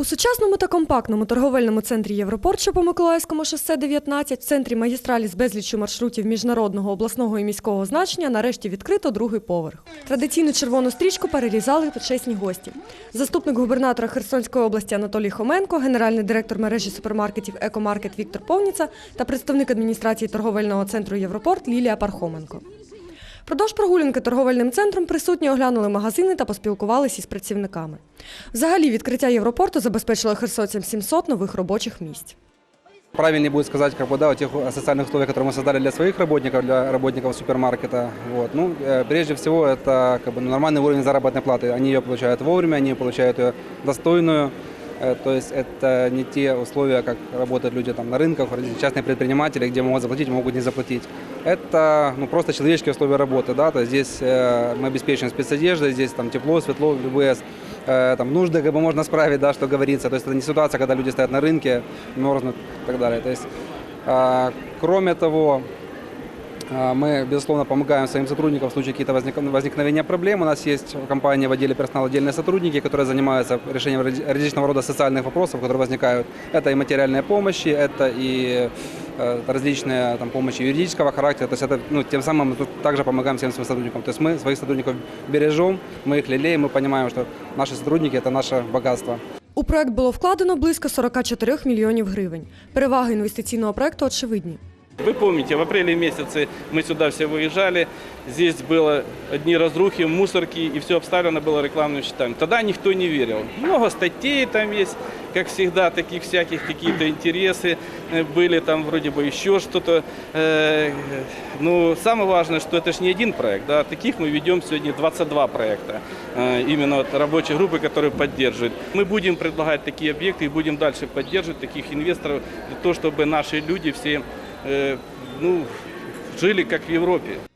У сучасному та компактному торговельному центрі Європорт, що по Миколаївському шосе 19, в центрі магістралі з безліччю маршрутів міжнародного, обласного і міського значення нарешті відкрито другий поверх. Традиційну червону стрічку перерізали почесні гості. Заступник губернатора Херсонської області Анатолій Хоменко, генеральний директор мережі супермаркетів Екомаркет Віктор Повніца та представник адміністрації торговельного центру Європорт Лілія Пархоменко. Продовж прогулянки торговельним центром присутні оглянули магазини та поспілкувалися із працівниками. Взагалі, відкриття Європорту забезпечило херсонцям 700 нових робочих місць. Правильнее будет сказать, как бы, да, о тех социальных условиях, которые мы создали для своих работников, для работников супермаркета. Вот. Ну, э, прежде всего, это как бы, ну, нормальный уровень заработной платы. Они ее получают вовремя, они получают ее достойную. Э, То есть это не те условия, как работают люди там, на рынках, частные предприниматели, где могут заплатить, могут не заплатить. Это ну, просто человеческие условия работы. Да? То есть здесь э, мы обеспечиваем спецодеждой, здесь там, тепло, светло, любые э, там, нужды как бы, можно справить, да, что говорится. То есть это не ситуация, когда люди стоят на рынке, мерзнут и так далее. То есть, э, кроме того, а, Мы, безусловно, помогаем своим сотрудникам в случае каких-то возник- возникновения проблем. У нас есть в компании в отделе персонала отдельные сотрудники, которые занимаются решением ради- различного рода социальных вопросов, которые возникают. Это и материальные помощи, это и э, различные там, помощи юридического характера. То есть это, ну, тем самым мы тут также помогаем всем своим сотрудникам. То есть мы своих сотрудников бережем, мы их лелеем, мы понимаем, что наши сотрудники – это наше богатство. У проект було вкладено близько 44 мільйонів гривень. Переваги інвестиційного проекту очевидні. Вы помните, в апреле месяце мы сюда все выезжали, здесь было одни разрухи, мусорки, и все обставлено было рекламными щитами. Тогда никто не верил. Много статей там есть, как всегда, таких всяких, какие-то интересы э, были, там вроде бы еще что-то. Э, Ну, самое важное, что это же не один проект, да, таких мы ведем сегодня 22 проекта, э, именно вот рабочей группы, которые поддерживают. Мы будем предлагать такие объекты и будем дальше поддерживать таких инвесторов для того, чтобы наши люди все ну, жили как в Европе.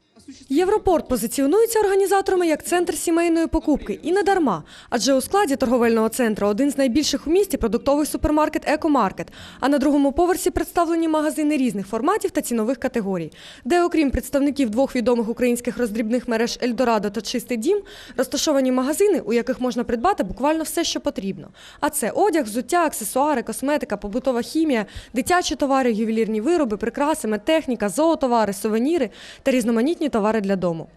Європорт позиціонується організаторами як центр сімейної покупки і не дарма, адже у складі торговельного центру один з найбільших у місті продуктовий супермаркет Екомаркет. А на другому поверсі представлені магазини різних форматів та цінових категорій, де, окрім представників двох відомих українських роздрібних мереж Ельдорадо та Чистий дім, розташовані магазини, у яких можна придбати буквально все, що потрібно. А це одяг, взуття, аксесуари, косметика, побутова хімія, дитячі товари, ювелірні вироби, прикраси, медтехніка, зоотовари, сувеніри та різноманітні товари для дому.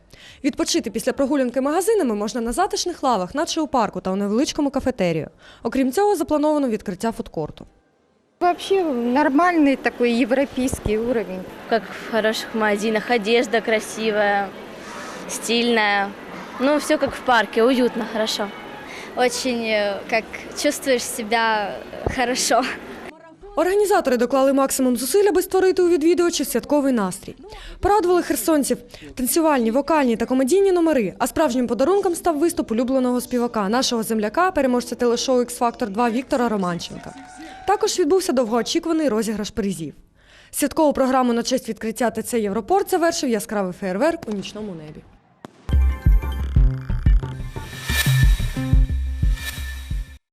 Відпочити після прогулянки магазинами можна на затишних лавах, наче у парку та у невеличкому кафетерію. Окрім цього, заплановано відкриття фудкорту. Вообще нормальный такой европейский уровень. как в хороших магазинах. Одежда красивая, стильная. Ну, все как в парке, уютно, хорошо. очень э, как чувствуешь себя э, хорошо. Організатори доклали максимум зусиль, аби створити у відвідувачів святковий настрій. Порадували херсонців танцювальні, вокальні та комедійні номери. А справжнім подарунком став виступ улюбленого співака, нашого земляка, переможця телешоу x Factor 2 Віктора Романченка. Також відбувся довгоочікуваний розіграш призів. Святкову програму на честь відкриття ТЦ Європорт завершив яскравий фейерверк у нічному небі.